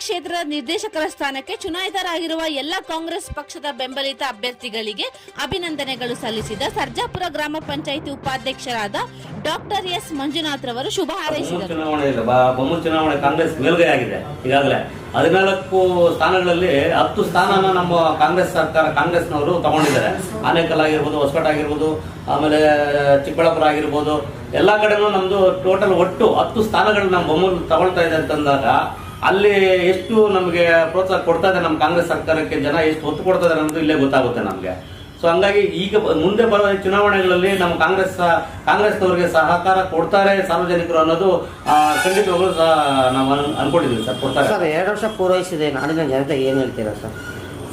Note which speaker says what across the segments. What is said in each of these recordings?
Speaker 1: ಕ್ಷೇತ್ರದ ನಿರ್ದೇಶಕರ ಸ್ಥಾನಕ್ಕೆ ಚುನಾಯಿತರಾಗಿರುವ ಎಲ್ಲ ಕಾಂಗ್ರೆಸ್ ಪಕ್ಷದ ಬೆಂಬಲಿತ ಅಭ್ಯರ್ಥಿಗಳಿಗೆ ಅಭಿನಂದನೆಗಳು ಸಲ್ಲಿಸಿದ ಸರ್ಜಾಪುರ ಗ್ರಾಮ ಪಂಚಾಯಿತಿ ಉಪಾಧ್ಯಕ್ಷರಾದ ಡಾಕ್ಟರ್ ಎಸ್ ಮಂಜುನಾಥ್ ರವರು ಶುಭ ಹಾರೈಸಿದರು.
Speaker 2: ಚುನಾವಣೆ ಕಾಂಗ್ರೆಸ್ ಮೇಲ್ಗೈ ಆಗಿದೆ ಈಗಾಗಲೇ. ಹದಿನಾಲ್ಕು ಸ್ಥಾನಗಳಲ್ಲಿ ಹತ್ತು ಸ್ಥಾನನ ನಮ್ಮ ಕಾಂಗ್ರೆಸ್ ಸರ್ಕಾರ, ಕಾಂಗ್ರೆಸ್ನವರು ತಗೊಂಡಿದ್ದಾರೆ. ಆನೇಕಲ್ ಆಗಿರ್ಬೋದು ಹೊಸಕೋಟೆ ಆಗಿರ್ಬೋದು ಆಮೇಲೆ, ಚಿಕ್ಕಬಳ್ಳಾಪುರ ಆಗಿರ್ಬೋದು, ಎಲ್ಲ ಕಡೆನೂ ನಮ್ದು ಟೋಟಲ್ ಒಟ್ಟು ಹತ್ತು ಸ್ಥಾನಗಳು ನಮ್ಮ ಬೊಮ್ಮೂರು ತಗೊಳ್ತಾ ಇದೆ ಅಂತಂದಾಗ ಅಲ್ಲಿ ಎಷ್ಟು ನಮಗೆ ಪ್ರೋತ್ಸಾಹ ಕೊಡ್ತಾ ಇದೆ ನಮ್ಮ ಕಾಂಗ್ರೆಸ್ ಸರ್ಕಾರಕ್ಕೆ ಜನ ಎಷ್ಟು ಒತ್ತು ಕೊಡ್ತಾ ಇದ್ದಾರೆ ಅನ್ನೋದು ಇಲ್ಲೇ ಗೊತ್ತಾಗುತ್ತೆ ನಮಗೆ. ಸೊ ಹಂಗಾಗಿ ಈಗ ಮುಂದೆ ಬರುವ ಚುನಾವಣೆಗಳಲ್ಲಿ ನಮ್ಮ ಕಾಂಗ್ರೆಸ್ ಕಾಂಗ್ರೆಸ್ನವರಿಗೆ ಸಹಕಾರ ಕೊಡ್ತಾರೆ ಸಾರ್ವಜನಿಕರು ಅನ್ನೋದು ಖಂಡಿತವಾಗ್ಲೂ ಸಹ ನಾವು ಅನ್- ಅನ್ಕೊಂಡಿದ್ದೀವಿ ಸರ್ ಕೊಡ್ತಾರೆ.
Speaker 3: ಸರ್ ಎರಡು ವರ್ಷ ಪೂರೈಸಿದೆ. ನಾಡಿನ ಜನತೆ ಏನು ಹೇಳ್ತೀರಾ ಸರ್?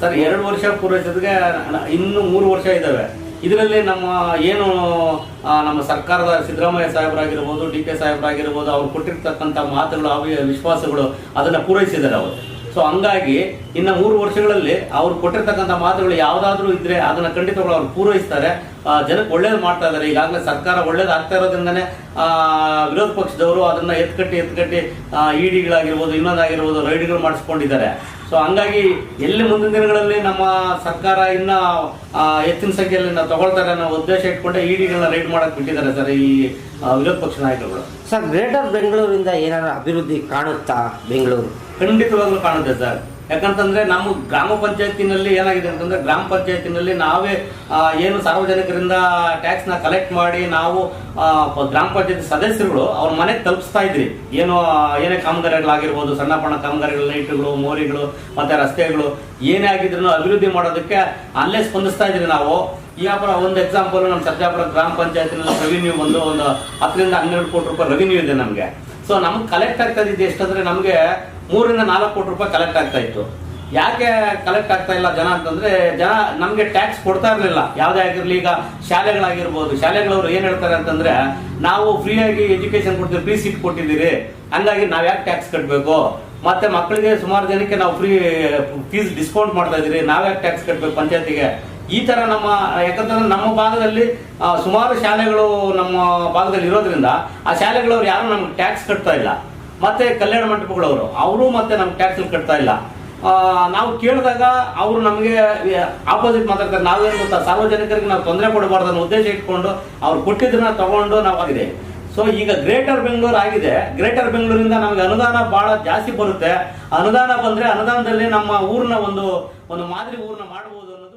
Speaker 2: ಸರ್ ಎರಡು ವರ್ಷ ಪೂರೈಸಿದ್ಗೆ ಇನ್ನೂ ಮೂರು ವರ್ಷ ಇದ್ದಾವೆ ಇದರಲ್ಲಿ ನಮ್ಮ ಏನು ನಮ್ಮ ಸರ್ಕಾರದ ಸಿದ್ದರಾಮಯ್ಯ ಸಾಹೇಬರಾಗಿರ್ಬೋದು ಡಿ ಕೆ ಸಾಹೇಬರಾಗಿರ್ಬೋದು, ಅವ್ರು ಕೊಟ್ಟಿರ್ತಕ್ಕಂಥ ಮಾತುಗಳು ಅವ ವಿಶ್ವಾಸಗಳು ಅದನ್ನು ಪೂರೈಸಿದ್ದಾರೆ ಅವರು. ಸೊ ಹಂಗಾಗಿ ಇನ್ನು ಮೂರು ವರ್ಷಗಳಲ್ಲಿ ಅವ್ರು ಕೊಟ್ಟಿರ್ತಕ್ಕಂಥ ಮಾತುಗಳು ಯಾವುದಾದ್ರೂ ಇದ್ರೆ ಅದನ್ನ ಖಂಡಿತವಾಗ್ಲೂ ಅವ್ರು ಪೂರೈಸ್ತಾರೆ. ಜನಕ್ಕೆ ಒಳ್ಳೇದು ಮಾಡ್ತಾ ಇದ್ದಾರೆ. ಈಗಾಗಲೇ ಸರ್ಕಾರ ಒಳ್ಳೇದಾಗ್ತಾ ಇರೋದ್ರಿಂದನೇ ಆ, ವಿರೋಧ ಪಕ್ಷದವರು ಅದನ್ನ ಎತ್ಕಟ್ಟಿ ಎತ್ಕಟ್ಟಿ ಇಡಿಗಳಾಗಿರ್ಬೋದು ಇನ್ನೊಂದಾಗಿರ್ಬೋದು ರೈಡ್ಗಳು ಮಾಡಿಸ್ಕೊಂಡಿದ್ದಾರೆ. ಸೊ ಹಂಗಾಗಿ ಎಲ್ಲಿ ಮುಂದಿನ ದಿನಗಳಲ್ಲಿ ನಮ್ಮ ಸರ್ಕಾರ ಇನ್ನ ಹೆಚ್ಚಿನ ಸಂಖ್ಯೆಯಲ್ಲಿ ನಾವು ತಗೊಳ್ತಾರೆ ಅನ್ನೋ ಉದ್ದೇಶ ಇಟ್ಕೊಂಡೆ ಇಡಿಗಳನ್ನ ರೈಡ್ ಮಾಡಕ್ ಬಿಟ್ಟಿದ್ದಾರೆ ಸರ್ ಈ ವಿರೋಧ ಪಕ್ಷ ನಾಯಕರುಗಳು.
Speaker 3: ಸರ್ ಗ್ರೇಟರ್ ಬೆಂಗಳೂರಿಂದ ಏನಾದ್ರು ಅಭಿವೃದ್ಧಿ ಕಾಣುತ್ತಾ ಬೆಂಗಳೂರು?
Speaker 2: ಖಂಡಿತವಾಗ್ಲೂ ಕಾಣುತ್ತೆ ಸರ್. ಯಾಕಂತಂದ್ರೆ ನಮ್ಮ ಗ್ರಾಮ ಪಂಚಾಯತಿನಲ್ಲಿ ಏನಾಗಿದೆ ಅಂತಂದ್ರೆ ಗ್ರಾಮ ಪಂಚಾಯತಿನಲ್ಲಿ ನಾವೇ ಏನು ಸಾರ್ವಜನಿಕರಿಂದ ಟ್ಯಾಕ್ಸ್ನ ಕಲೆಕ್ಟ್ ಮಾಡಿ ನಾವು ಗ್ರಾಮ ಪಂಚಾಯತಿ ಸದಸ್ಯರುಗಳು ಅವ್ರ ಮನೆಗೆ ತಲುಪಿಸ್ತಾ ಇದ್ರಿ. ಏನು ಏನೇ ಕಾಮಗಾರಿಗಳಾಗಿರ್ಬೋದು, ಸಣ್ಣ ಪಣ್ಣ ಕಾಮಗಾರಿಗಳು ಲೈಟ್ಗಳು ಮೋರಿಗಳು, ಮತ್ತೆ ರಸ್ತೆಗಳು, ಏನೇ ಆಗಿದ್ರು ಅಭಿವೃದ್ಧಿ ಮಾಡೋದಕ್ಕೆ ಅಲ್ಲೇ ಸ್ಪಂದಿಸ್ತಾ ಇದ್ರಿ ನಾವು. ಈ ಈಗಾಪುರ ಒಂದು ಎಕ್ಸಾಂಪಲ್ ನಮ್ಮ ಸರ್ಜಾಪುರ ಗ್ರಾಮ ಪಂಚಾಯತಿನಲ್ಲಿ ರೆವಿನ್ಯೂ ಒಂದು ಒಂದು ಹತ್ತರಿಂದ ಹನ್ನೆರಡು ಕೋಟಿ ರೂಪಾಯಿ ರೆವಿನ್ಯೂ ಇದೆ ನಮಗೆ. ಸೊ ನಮ್ಗೆ ಕಲೆಕ್ಟ್ ಆಗ್ತಾ ಎಷ್ಟು ಎಷ್ಟಂದ್ರೆ ನಮಗೆ ಮೂರರಿಂದ ನಾಲ್ಕು ಕೋಟಿ ರೂಪಾಯಿ ಕಲೆಕ್ಟ್ ಆಗ್ತಾ ಇತ್ತು. ಯಾಕೆ ಕಲೆಕ್ಟ್ ಆಗ್ತಾ ಇಲ್ಲ ಜನ ಅಂತಂದ್ರೆ, ಜನ ನಮ್ಗೆ ಟ್ಯಾಕ್ಸ್ ಕೊಡ್ತಾ ಇರಲಿಲ್ಲ. ಯಾವ್ದೇ ಆಗಿರ್ಲಿ, ಈಗ ಶಾಲೆಗಳಾಗಿರ್ಬೋದು, ಶಾಲೆಗಳವರು ಏನ್ ಹೇಳ್ತಾರೆ ಅಂತಂದ್ರೆ, ನಾವು ಫ್ರೀಯಾಗಿ ಎಜುಕೇಶನ್ ಕೊಡ್ತೀವಿ ಫ್ರೀ ಸೀಟ್ ಕೊಟ್ಟಿದ್ದೀರಿ. ಹಂಗಾಗಿ ನಾವ್ ಯಾಕೆ ಟ್ಯಾಕ್ಸ್ ಕಟ್ಟಬೇಕು ಮತ್ತೆ ಮಕ್ಕಳಿಗೆ ಸುಮಾರು ಜನಕ್ಕೆ ನಾವು ಫ್ರೀ ಫೀಸ್ ಡಿಸ್ಕೌಂಟ್ ಮಾಡ್ತಾ ಇದೀರಿ ನಾವ್ಯಾಕೆ ಟ್ಯಾಕ್ಸ್ ಕಟ್ಟಬೇಕು ಪಂಚಾಯತಿಗೆ? ಈ ತರ ನಮ್ಮ, ಯಾಕಂತಂದ್ರೆ ನಮ್ಮ ಭಾಗದಲ್ಲಿ ಸುಮಾರು ಶಾಲೆಗಳು ನಮ್ಮ ಭಾಗದಲ್ಲಿ ಇರೋದ್ರಿಂದ, ಆ ಶಾಲೆಗಳವ್ರು ಯಾರು ನಮ್ಗೆ ಟ್ಯಾಕ್ಸ್ ಕಟ್ತಾ ಇಲ್ಲ. ಮತ್ತೆ ಕಲ್ಯಾಣ ಮಂಟಪಗಳವರು, ಅವರು ಮತ್ತೆ ನಮ್ಗೆ ಟ್ಯಾಕ್ಸ್ ಕಟ್ತಾ ಇಲ್ಲ. ನಾವು ಕೇಳಿದಾಗ ಅವರು ನಮಗೆ ಆಪೋಸಿಟ್ ಮಾತಾಡ್ತಾರೆ. ನಾವೇನು ಗೊತ್ತಾ, ಸಾರ್ವಜನಿಕರಿಗೆ ನಾವು ತೊಂದರೆ ಕೊಡಬಾರ್ದು ಅನ್ನೋ ಉದ್ದೇಶ ಇಟ್ಕೊಂಡು ಅವ್ರು ಕೊಟ್ಟಿದ್ದನ್ನ ತಗೊಂಡು ನಾವು ಆಗಿದೆ. ಸೊ ಈಗ ಗ್ರೇಟರ್ ಬೆಂಗಳೂರು ಆಗಿದೆ. ಗ್ರೇಟರ್ ಬೆಂಗಳೂರಿಂದ ನಮಗೆ ಅನುದಾನ ಬಹಳ ಜಾಸ್ತಿ ಬರುತ್ತೆ. ಅನುದಾನ ಬಂದ್ರೆ ಅನುದಾನದಲ್ಲಿ ನಮ್ಮ ಊರಿನ ಒಂದು ಒಂದು ಮಾದರಿ ಊರನ್ನ ಮಾಡಬಹುದು ಅನ್ನೋ